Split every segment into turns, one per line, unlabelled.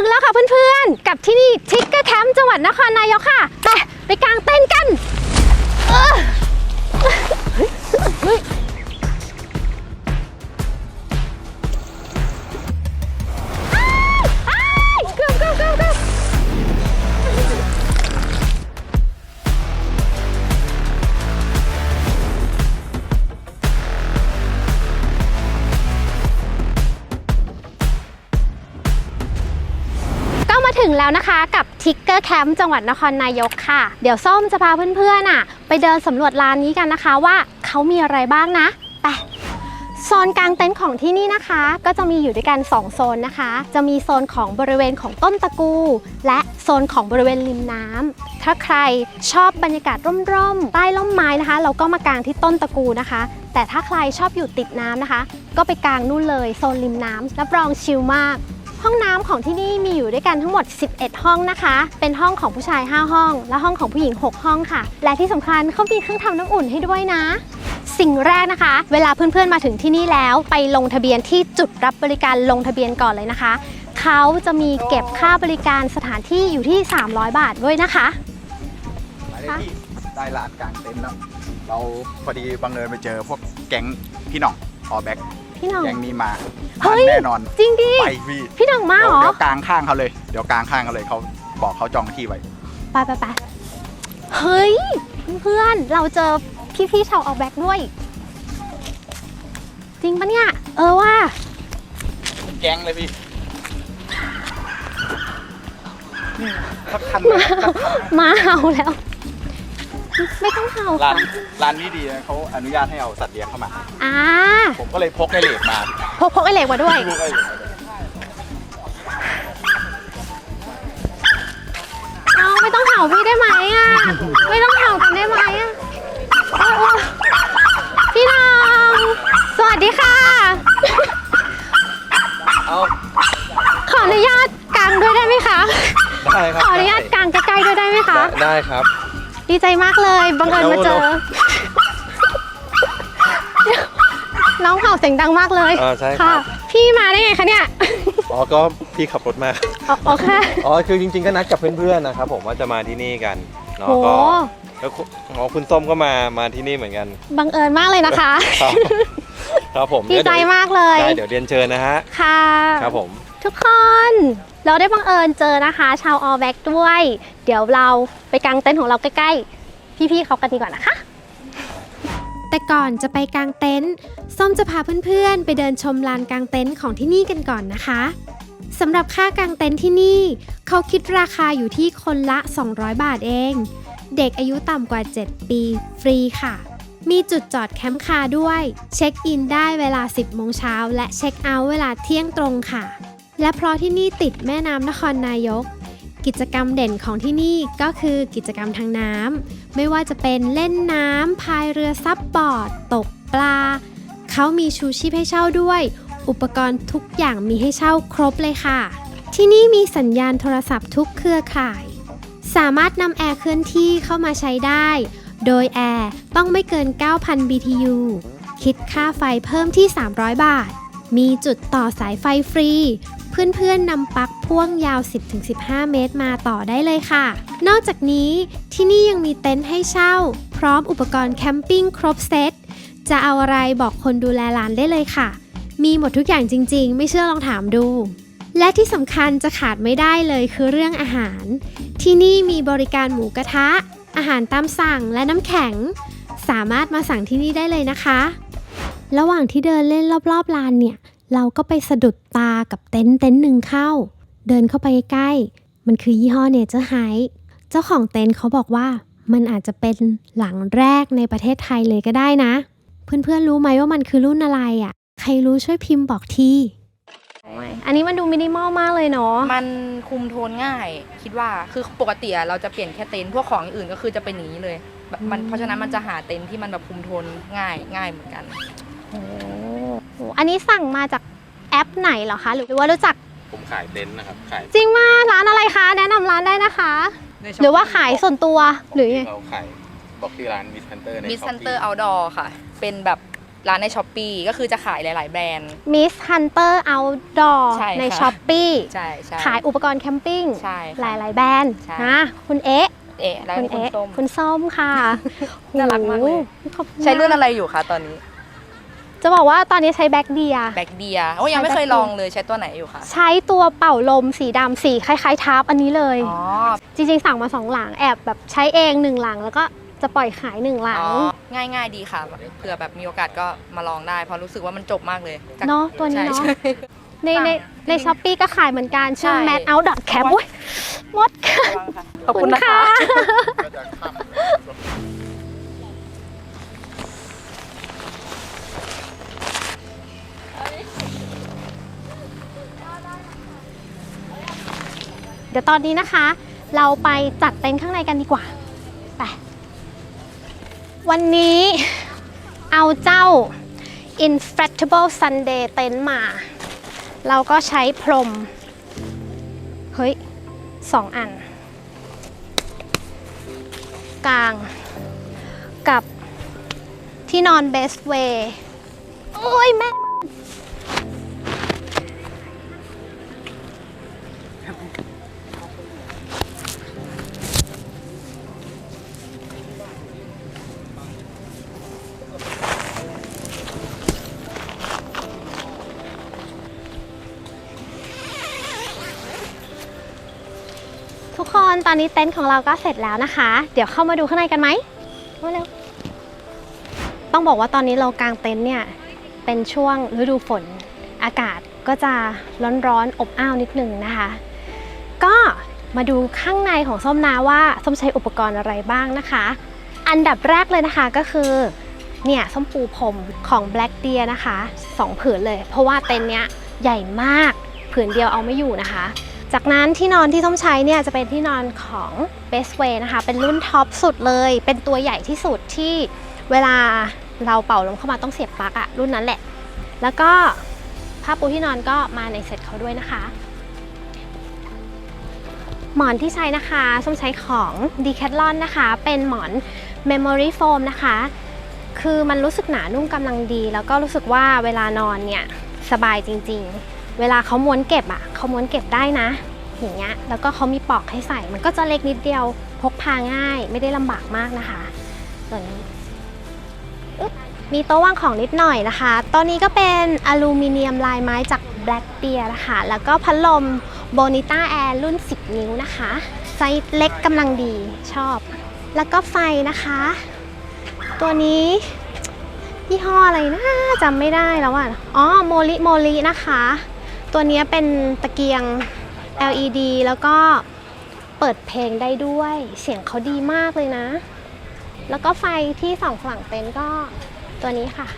ึงแล้วค่ะเพื่อนๆ กับที่นี่ทิกเกอร์แคมป์จังหวัดนครนายกค่ะไปไปกางเต้นกันเออ ถึงแล้วนะคะกับทิกเกอร์แคมป์จังหวัดนครนายกค่ะ เดี๋ยวส้มจะพาเพื่อนๆอะ ไปเดินสำรวจร้านนี้กันนะคะว่าเขามีอะไรบ้างนะ ไปโซนกลางเต็นท์ของที่นี่นะคะ ก็จะมีอยู่ด้วยกัน 2 โซนนะคะ จะมีโซนของบริเวณของต้นตะกู และโซนของบริเวณริมน้ำถ้าใครชอบบรรยากาศร่มๆใต้ร่มไม้นะคะ เราก็มากางที่ต้นตะกูนะคะ แต่ถ้าใครชอบอยู่ติดน้ำนะคะ ก็ไปกางนู่นเลยโซนริมน้ำรับรองชิลมาก ห้องน้ำของที่นี่มีอยู่ด้วยกันทั้งหมด 11 ห้องนะคะ เป็นห้องของผู้ชาย 5 ห้อง และห้องของผู้หญิง 6 ห้องค่ะ และที่สำคัญเขามีเครื่องทำน้ำอุ่นให้ด้วยนะ สิ่งแรกนะคะ เวลาเพื่อนๆมาถึงที่นี่แล้ว ไปลงทะเบียนที่จุดรับบริการลงทะเบียนก่อนเลยนะคะ เขาจะมีเก็บค่าบริการสถานที่อยู่ที่ 300 บาทด้วยนะคะ
ได้ลานกลางเต็นท์แล้ว เราพอดีบังเอิญไปเจอพวกแก๊งพี่น่องออแบ็ก
พี่หน้อง
แก๊งนี้มา
เฮ้ย
แน่นอน
จริงดิ
ไปพี่
พี่หน้องมา
เดี๋ยว
เหรอ
เดี๋ยวกลางข้างเขาเลยเดี๋ยวกลางข้างเขาเลยเขาบอกเขาจองที่ไว้
ไปไปไปเฮ้ย เพื่อนๆเราเจอพี่ๆชาวออกแบ็กด้วย จริงปะเนี่ย เออว่า
แก๊งเลยพี่สักคันเลยสักคัน
มาเห่าแล้ว ไม่ต้องเห่า
ร้าน
ค่ะ
ร้านนี้ดีนะเขาอนุญาตให้เอาสัตว์เลี้ยงเข้ามา
อ่า
ผมก็เลยพกไอเลดมา
พกพกไอเหล็กมาด้วย
พกไอเลดมาด้วย
เอาไม่ต้องเห่าพี่ได้ไหมอะ ไม่ต้องเห่ากันได้ไหมอะโอ๊ยโอ๊ยพี่น้องสวัสดีค่ะ
เอา
ขออนุญาตกางด้วยได้ไหมคะ
ได้ครั
ขออนุญาตกางใกล้ๆด้วยได้ไหมคะ
ได้ได้ครับ
ดีใจมากเลยบังเอิญมาเจอ น้องเห่าเสียงดังมากเลย
อ่าใช่ค
ค่ะ
รับ
พี่มาได้ไงคะเนี่ย
อ๋อก็พี่ขับรถมา
อ๋อโอเค
อ๋อคือจริงๆก็นัดกับเพื่อนๆนะครับผมว่าจะมาที่นี่กันเนาะ
โห
ก็แล้วคุณอ๋อคุณส้มก็มามาที่นี่เหมือนกัน
บังเอิญมากเลยนะคะ
ครับครับผม
ดีใจมากเลย
ได้เดี๋ยวเรียนเชิญนะฮะ
ค่ะ
ครับผม
ทุกคน เราได้บังเอิญเจอนะคะ ชาวออแบ็กด้วย เดี๋ยวเราไปกางเต็นท์ของเราใกล้ๆ พี่ๆเขากันดีกว่านะคะ แต่ก่อนจะไปกางเต็นท์ส้มจะพาเพื่อนๆ ไปเดินชมลานกางเต็นท์ของที่นี่กันก่อนนะคะสำหรับค่ากางเต็นท์ที่นี่ เขาคิดราคาอยู่ที่คนละ 200 บาทเอง เด็กอายุต่ำกว่า 7 ปี ฟรีค่ะ มีจุดจอดแคมป์คาด้วย เช็คอินได้เวลา 10โมงเช้าและเช็คเอาท์เวลาเที่ยงตรงค่ะ และเพราะที่นี่ติดแม่น้ำนครนายก กิจกรรมเด่นของที่นี่ก็คือกิจกรรมทางน้ำไม่ว่าจะเป็นเล่นน้ำพายเรือซับบอร์ด ตกปลา เขามีชูชีพให้เช่าด้วย อุปกรณ์ทุกอย่างมีให้เช่าครบเลยค่ะ ที่นี่มีสัญญาณโทรศัพท์ทุกเครือข่าย สามารถนำแอร์เคลื่อนที่เข้ามาใช้ได้ โดยแอร์ต้องไม่เกิน 9,000 BTU คิดค่าไฟเพิ่มที่ 300 บาท มีจุดต่อสายไฟฟรี เพื่อนๆนำปลั๊กพ่วงยาว 10-15 เมตรมาต่อได้เลยค่ะ นอกจากนี้ที่นี่ยังมีเต็นท์ให้เช่า พร้อมอุปกรณ์แคมปิ้งครบเซต จะเอาอะไรบอกคนดูแลร้านได้เลยค่ะ มีหมดทุกอย่างจริงๆ ไม่เชื่อลองถามดู และที่สำคัญจะขาดไม่ได้เลยคือเรื่องอาหาร ที่นี่มีบริการหมูกระทะ อาหารตามสั่งและน้ำแข็ง สามารถมาสั่งที่นี่ได้เลยนะคะ ระหว่างที่เดินเล่นรอบๆลานเนี่ย เราก็ไปสะดุดตากับเต็นท์เต็นท์หนึ่งเข้า เดินเข้าไปใกล้ๆมันคือยี่ห้อเนเจอร์ไฮเจ้าของเต็นท์เขาบอกว่ามันอาจจะเป็นหลังแรกในประเทศไทยเลยก็ได้นะ เพื่อนๆรู้ไหมว่ามันคือรุ่นอะไรอะ่ะ ใครรู้ช่วยพิมพ์บอกทีอันนี้มันดูมินิมอลมากเลยเนาะ
มันคุมโทนง่าย คิดว่าคือปกติอะเราจะเปลี่ยนแค่เต็นท์พวกของอย่างอื่นก็คือจะเป็นอย่างนี้เลยแบบมัน
อืม
เพราะฉะนั้นมันจะหาเต็นท์ที่มันแบบคุมโทนง่ายง่ายเหมือนกัน
โอ้โหอันนี้สั่งมาจากแอปไหนเหรอคะ หรือว่ารู้จัก
ผมขายเต็นท์นะครับ ขาย
จริงมากร้านอะไรคะ แนะนำร้านได้นะคะหรือว่าขายส่วนตัวหรือยังไง
เขาขายบอกที่ร้านมิสฮันเตอร์ใน
มิสซันเตอร์เอาดอร์ค่ะ เป็นแบบร้านในช้อปปีก็คือจะขายหลาย ๆ แบรนด์
Miss Hunter Outdoor
ใช่
ใน
ค่ะ
ช้อปปี
ใช่ใช่
ขายอุปกรณ์แคมปิ้ง
ใช่ค่ะ
หลาย ๆ แบรนด์
ใช่
นะคุณเอ๊ะ
เอ๊ะแล้ว
คุณ
คุณ
เอ๊ะ
ส้ม
คุณส้มค่ะ
น่ารักมากเลย
โอ้โหขอบคุณ
ใช้รุ่น
มาก
อะไรอยู่คะตอนนี้
จะบอกว่าตอนนี้ใช้แบ็กเดีย
แบ็กเดียโอ้ยังไม่เคยลองเลยใช้ตัวไหนอยู่คะ
ใช้ตัวเป่าลมสีดำสีคล้ายๆทับอันนี้เลย
อ๋อ
จริงๆสั่งมาสองหลังแอบแบบใช้เองหนึ่งหลังแล้วก็จะปล่อยขายหนึ่งหลัง
อ๋อง่ายง่ายๆดีค่ะเผื่อแบบมีโอกาสก็มาลองได้เพราะรู้สึกว่ามันจบมากเลยจาก
เนาะตัวนี้
ใช่
เนาะ
ใช่
ในในในช้อปปีก็ขายเหมือนกันชื่อ
ใช่
mad out dot cap อุ้ยมดค่ะ
ระวังค่ะขอบคุณนะคะ
ก็จะข้าม
เดี๋ยวตอนนี้นะคะ เราไปจัดเต็นท์ข้างในกันดีกว่าไปวันนี้เอาเจ้า Inflatable Sunday เต็นท์มา เราก็ใช้พรม เฮ้ยสองอัน กลาง กับที่นอน best way โอ้ยแม่ คนตอนนี้เต็นท์ของเราก็เสร็จแล้วนะคะ เดี๋ยวเข้ามาดูข้างในกันไหมมาเร็วต้องบอกว่าตอนนี้เรากางเต็นท์เนี่ยเป็นช่วงฤดูฝนอากาศก็จะร้อนๆอบอ้าวนิดนึงนะคะ ก็มาดูข้างในของส้มนาว่าส้มใช้อุปกรณ์อะไรบ้างนะคะ อันดับแรกเลยนะคะก็คือเนี่ยส้มปูพรมของ Black Deer นะคะสองผืนเลย เพราะว่าเต็นท์เนี้ยใหญ่มากผืนเดียวเอาไม่อยู่นะคะ จากนั้นที่นอนที่ส้มใช้เนี่ยจะเป็นที่นอนของ Best Way นะคะ เป็นรุ่นท็อปสุดเลย เป็นตัวใหญ่ที่สุดที่เวลาเราเป่าลมเข้ามาต้องเสียบปลั๊กอะรุ่นนั้นแหละ แล้วก็ผ้าปูที่นอนก็มาในเซ็ตเขาด้วยนะคะ หมอนที่ใช้นะคะส้มใช้ของ Decathlon นะคะ เป็นหมอน Memory Foam นะคะ คือมันรู้สึกหนานุ่มกำลังดี แล้วก็รู้สึกว่าเวลานอนเนี่ยสบายจริง ๆ เวลาเขาม้วนเก็บอะเขาม้วนเก็บได้นะอย่างเงี้ยแล้วก็เขามีปลอกให้ใส่ มันก็จะเล็กนิดเดียวพกพาง่าย ไม่ได้ลำบากมากนะคะตัวนี้มีโต๊ะวางของนิดหน่อยนะคะตัวนี้ก็เป็นอลูมิเนียมลายไม้จาก Black Bear นะคะแล้วก็พัดลม Bonita Air รุ่น 10 นิ้วนะคะ ไซส์เล็กกำลังดีชอบ แล้วก็ไฟนะคะ ตัวนี้ยี่ห้ออะไรนะจำไม่ได้แล้วอะอ๋อโมลิโมลินะคะ ตัวนี้เป็นตะเกียง LED แล้วก็เปิดเพลงได้ด้วย เสียงเขาดีมากเลยนะ แล้วก็ไฟที่สองฝั่งเต็นท์ก็ตัวนี้ค่ะ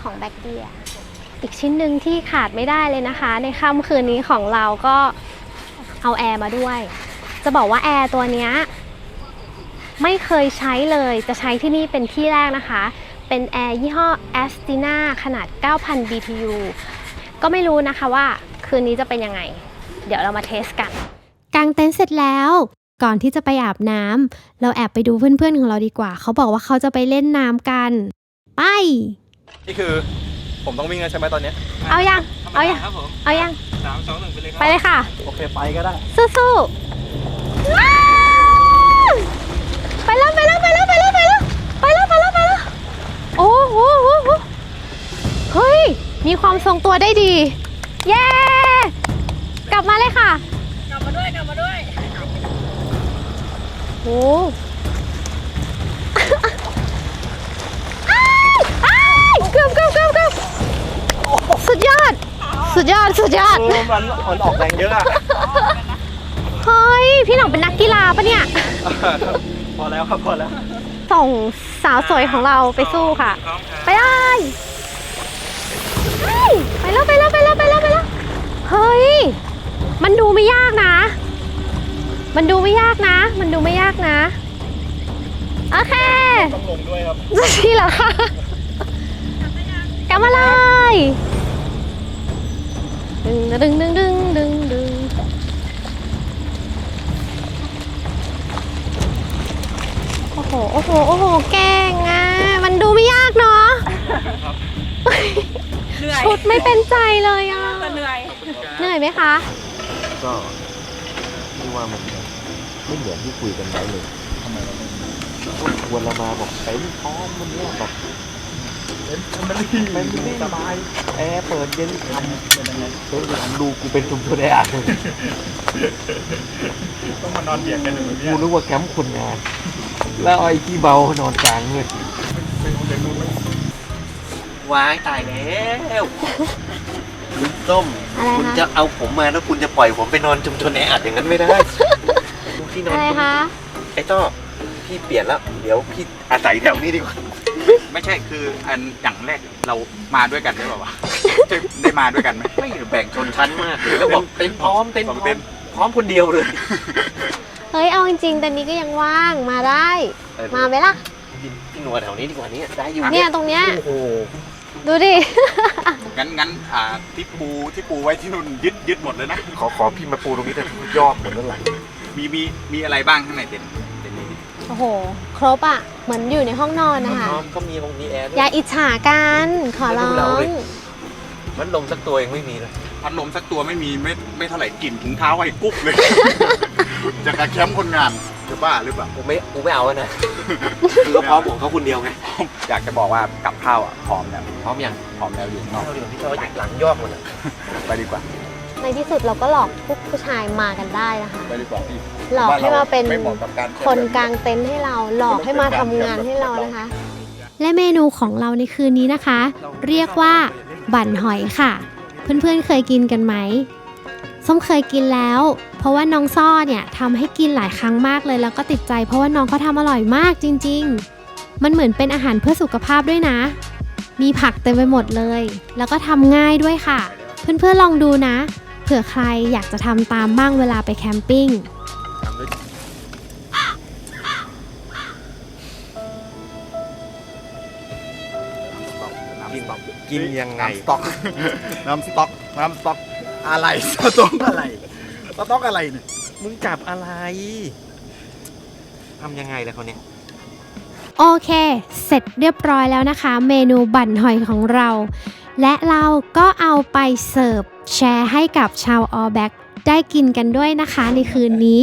ของแบ็กเดียอีกชิ้นหนึ่งที่ขาดไม่ได้เลยนะคะ ในค่ำคืนนี้ของเราก็เอาแอร์มาด้วย จะบอกว่าแอร์ตัวนี้ไม่เคยใช้เลย จะใช้ที่นี่เป็นที่แรกนะคะ เป็นแอร์ยี่ห้อ a s t i n a ขนาด 9,000 BTU ก็ไม่รู้นะคะว่าคืนนี้จะเป็นยังไง เดี๋ยวเรามาเทสกัน กางเต็นท์เสร็จแล้ว ก่อนที่จะไปอาบน้ำเราแอบไปดูเพื่อนๆของเราดีกว่า เขาบอกว่าเขาจะไปเล่นน้ำกัน ไป
นี่คือผมต้องวิ่งแล้วใช่ไหมตอนเนี้ย
เอายัง เอายัง
ครับผม
เอายัง
สามสองหนึ่งไปเลยครับ
ไปเลยค่ะ
โอเคไปก็ได้
สู้ๆว้าวไปแล้วไปแล้วไปแล้วไปแล้วไปแล้วไปแล้วไปแล้วไปแล้วโอ้โหโอ้โหเฮ้ย มีความทรงตัวได้ดี เย้ กลับมาเลยค่ะ กลับมาด้วยกลับมาด้วยโอ้อ้ายอ้ายเกือบเกือบเกือบเกือบสุดยอด สุดยอด สุดยอด
โอ้มันมันออกแรงเยอะอะ
เฮ้ย พี่หน่องเป็นนักกีฬาปะเนี่ย
พอแล้วครับพอแล้ว
ส่งสาวสวยของเราไปสู้ค่ะ ไปเลยเฮ้ยไป แล้วไปแล้วไปแล้วไปแล้วไปแล้วเฮ้ย มันดูไม่ยากนะ มันดูไม่ยากนะ มันดูไม่ยากนะ โอเค
ต้องลงด้วยครับ
นี่เหรอคะกลับมาเลยดึงดึงดึงดึงดึงดึงโอ้โห โอ้โห โอ้โห แกล้งอะ มันดูไม่ยากเนาะ เป็นใจเลยอะ
เหนื่อย
เหนื่อยไหมคะ
ก็ที่ว่ามันไม่เหมือนที่คุยกันไว้เลยทำไมเราก็ควรเรามาบอกเต็นท์พร้อมมันเนี่ยแบบเต็นท์มันไม่สบายแอร์เปิดเย็นทำเป็นยังไงเต็นท์ทำดูกูเป็นชุมชนแออัดเลย
ต้องมานอนเบียดกันอยู่แบบนี้
กูนึกว่าแคมป์คนงาน แล้วเอาไอ้ที่เบานอนกลางเลย ว้ายตายแล้วคุณส้ม
อะไร
คุณ
คะ
จะเอาผมมาแล้วคุณจะปล่อยผมไปนอนชุมชนแออัดอย่างนั้นไม่ได้ ที่นอน
อะไรคะ
ไอ้ต้อพี่เปลี่ยนแล้ว เดี๋ยวพี่อาศัยแถวนี้ดีกว่า
ไม่ใช่คืออันอย่างแรกเรามาด้วยกันได้ป่าวะได้มาด้วยกันไหม
ไม่แบ่งชนชั้นมากเลยแล้วบอกเต็นท์พร้อมเต็นท์
สอง
พร้
เต็
อม
นท์
พร้อมคนเดียวเลย
เฮ้ย เอาจริงๆแต่นี้ก็ยังว่างมาได้ มาไหมล่ะ
พี่หนวดแถวนี้ดีกว่านี้ได้อยู่
เนี่ยตรงเนี้ย
โอ้โห
ดูดิ
งั้นงั้นอ่าที่ปูที่ปูไว้ที่นู่นยึดยึดหมดเลยนะ
ขอขอพี่มาปูตรงนี้แต่ยอดหมดแล้วไหล
มีมีมีอะไรบ้างข้างในเต็นท์เต็นท์นี้
โอ้โห ครบอะ เหมือนอยู่ในห้องนอนนะคะ
น้องก็มีตรงนี้แอร์ด้ว
อย่ายอิจฉากัน ขอร้อ
ไม่ดูเรา
ง
เลย มันลมสักตัวเองไม่มีเลย
พัดลมสักตัวไม่มีไม่ไม่เท่าไหร่กลิ่นถุงเท้าไอ้กุ๊บเลย จากการแคมป์คนงาน จะบ้าหรือเปล่า
กูไม่กูไม่เอาแล้วนะคือก็พร้อมของเขาคนเดียวไง
อยากจะบอกว่ากับข้าวอะพร้อมแล้ว
พร้อมยัง
พร้อมแล้วอยู่ข้างนอก
เอาเดี๋ยวพี่จอยหลังยอดหมดอะ
ไปดีกว่า
ในที่สุดเราก็หลอกพวกผู้ชายมากันได้นะคะ
ไปดีกว่าพี่
หลอกให้มาเป็น
ไม่เหมาะกับการ
คนกลางเต็นท์ให้เราหลอกให้มาทำงานให้เรานะคะ และเมนูของเราในคืนนี้นะคะ เรียกว่า บั่นหอยค่ะ เพื่อนๆเคยกินกันไหม ส้มเคยกินแล้ว เพราะว่าน้องซ่อเนี่ยทำให้กินหลายครั้งมากเลยแล้วก็ติดใจ เพราะว่าน้องเขาทำอร่อยมากจริง ๆ มันเหมือนเป็นอาหารเพื่อสุขภาพด้วยนะ มีผักเต็มไปหมดเลย แล้วก็ทำง่ายด้วยค่ะ เพื่อนๆลองดูนะ เผื่อใครอยากจะทำตามบ้างเวลาไปแคมปิ้ง
กินกินยังไง
น้ำสต๊อกน้ำสต๊อกน้ำสต๊อก อะไรสต๊อกอะไรสต๊อกอะไรเนี่ย
มึงจับอะไรทำยังไงล่ะเขาเนี่ย
โอเค เสร็จเรียบร้อยแล้วนะคะ เมนูบั่นหอยของเรา และเราก็เอาไปเสิร์ฟแชร์ให้กับชาวออแบ็กได้กินกันด้วยนะคะในคืนนี้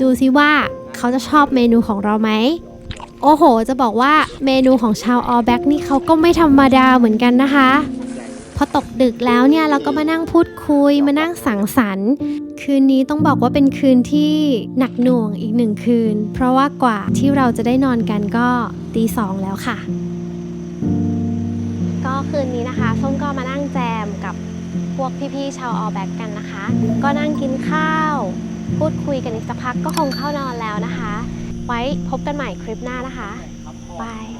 ดูซิว่าเขาจะชอบเมนูของเราไหม โอ้โห จะบอกว่าเมนูของชาวออแบ็กนี่เขาก็ไม่ธรรมดาเหมือนกันนะคะ พอตกดึกแล้วเนี่ยเราก็มานั่งพูดคุยมานั่งสังสรรค์ คืนนี้ต้องบอกว่าเป็นคืนที่หนักหน่วงอีกหนึ่งคืน เพราะว่ากว่าที่เราจะได้นอนกันก็ตีสองแล้วค่ะ ก็คืนนี้นะคะส้มก็มานั่งแจมกับพวกพี่ๆชาวออแบ็กกันนะคะ ก็นั่งกินข้าว พูดคุยกันอีกสักพักก็คงเข้านอนแล้วนะคะ ไว้พบกันใหม่คลิปหน้านะคะบาย